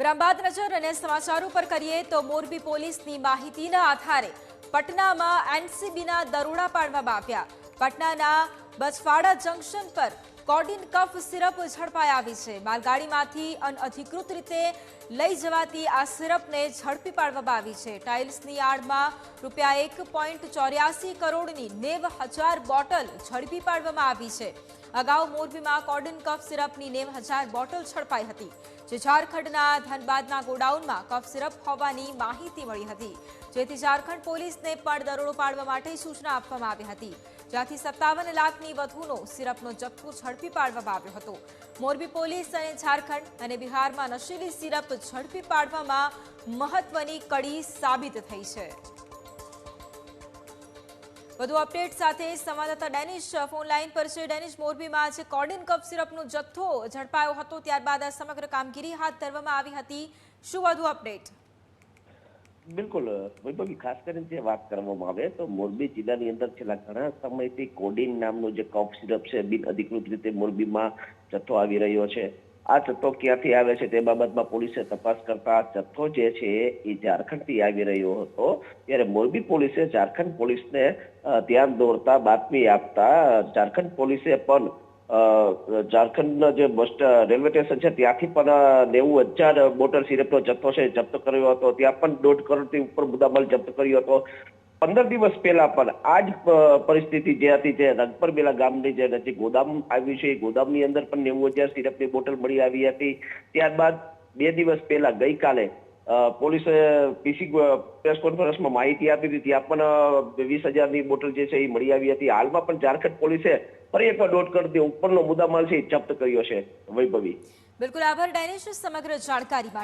વિરામબાદ નજર અને સમાચારો પર કરીએ તો મોરબી પોલીસની માહિતીના આધારે પટનામાં એનસીબીના દરોડા પાડવામાં આવ્યા. પટનાના બચવાડા જંકશન પર કોડિન કફ સિરપ ઝડપાઈ આવી છે. માલગાડીમાંથી અનઅધિકૃત રીતે લઈ જવાતી આ સિરપને ઝડપી પાડવામાં આવી છે. ટાઇલ્સની આડમાં રૂપિયા એક પોઈન્ટ ચોર્યાસી કરોડની નેવ હજાર બોટલ ઝડપી પાડવામાં આવી છે. અગાઉ મોરબીમાં કોર્ડન કફ સિરપની નેવ હજાર બોટલ ઝડપાઈ હતી, જે ઝારખંડના ધનબાદના ગોડાઉનમાં કફ સિરપ હોવાની માહિતી મળી હતી. જેથી ઝારખંડ પોલીસને પણ દરોડો પાડવા માટે સૂચના આપવામાં આવી હતી. જ્યાંથી સત્તાવન લાખની વધુનો સિરપનો જથ્થો ઝડપી પાડવામાં આવ્યો હતો. મોરબી પોલીસ અને ઝારખંડ અને બિહારમાં નશીલી સિરપ ઝડપી પાડવામાં મહત્વની કડી સાબિત થઈ છે. વધુ અપડેટ સાથે સંવાદદાતા ડેનિશ ફોન લાઈન પર છે. ડેનિશ મોરબીમાં આજે કોર્ડિન કફ સિરપનો જથ્થો ઝડપાયો હતો. ત્યારબાદ આ સમગ્ર કામગીરી હાથ ધરવામાં આવી હતી. શું વધુ અપડેટ? બિલકુલ વૈભવી, ખાસ કરીને જે વાત કરવામાં આવે તો મોરબી જિલ્લાની અંદર છેલ્લા ઘણા સમયથી કોડિન નામનું જે કફ સિરપ છે, બિન અધિકૃત રીતે મોરબીમાં જથ્થો આવી રહ્યો છે. આ જથ્થો ક્યાંથી આવે છે તે બાબતમાં પોલીસે તપાસ કરતા જથ્થો જે છે એ ઝારખંડથી આવી રહ્યો હતો. ત્યારે મોરબી પોલીસે ઝારખંડ પોલીસને ધ્યાન દોરતા બાતમી આપતા ઝારખંડ પોલીસે પણ ઝારખંડના જે બસ રેલવે સ્ટેશન છે ત્યાંથી પણ નેવું હજાર બોટલ સિરપનો જથ્થો છે જપ્ત કર્યો હતો. ત્યાં પણ દોઢ કરોડથી ઉપર મુદ્દામાલ જપ્ત કર્યો હતો. પંદર દિવસ પહેલા પણ આ જ પરિસ્થિતિ જે હતી જે રંગપરબેલા ગામની જે નજીક ગોદામ આવ્યું છે એ ગોદામની અંદર પણ નેવું હજાર સિરપની બોટલ મળી આવી હતી. ત્યારબાદ બે દિવસ પહેલા ગઈકાલે પોલીસે પીસી પ્રેસ કોન્ફરન્સમાં માહિતી આપી હતી. ત્યાં પણ વીસ હજારની બોટલ જે છે એ મળી આવી હતી. હાલમાં પણ ઝારખંડ પોલીસે ફરી એકવાર દોઢ કરોડથી ઉપરનો મુદ્દામાલ છે એ જપ્ત કર્યો છે વૈભવી. બિલકુલ આભાર ડાયનેશ સમગ્ર જાણકારી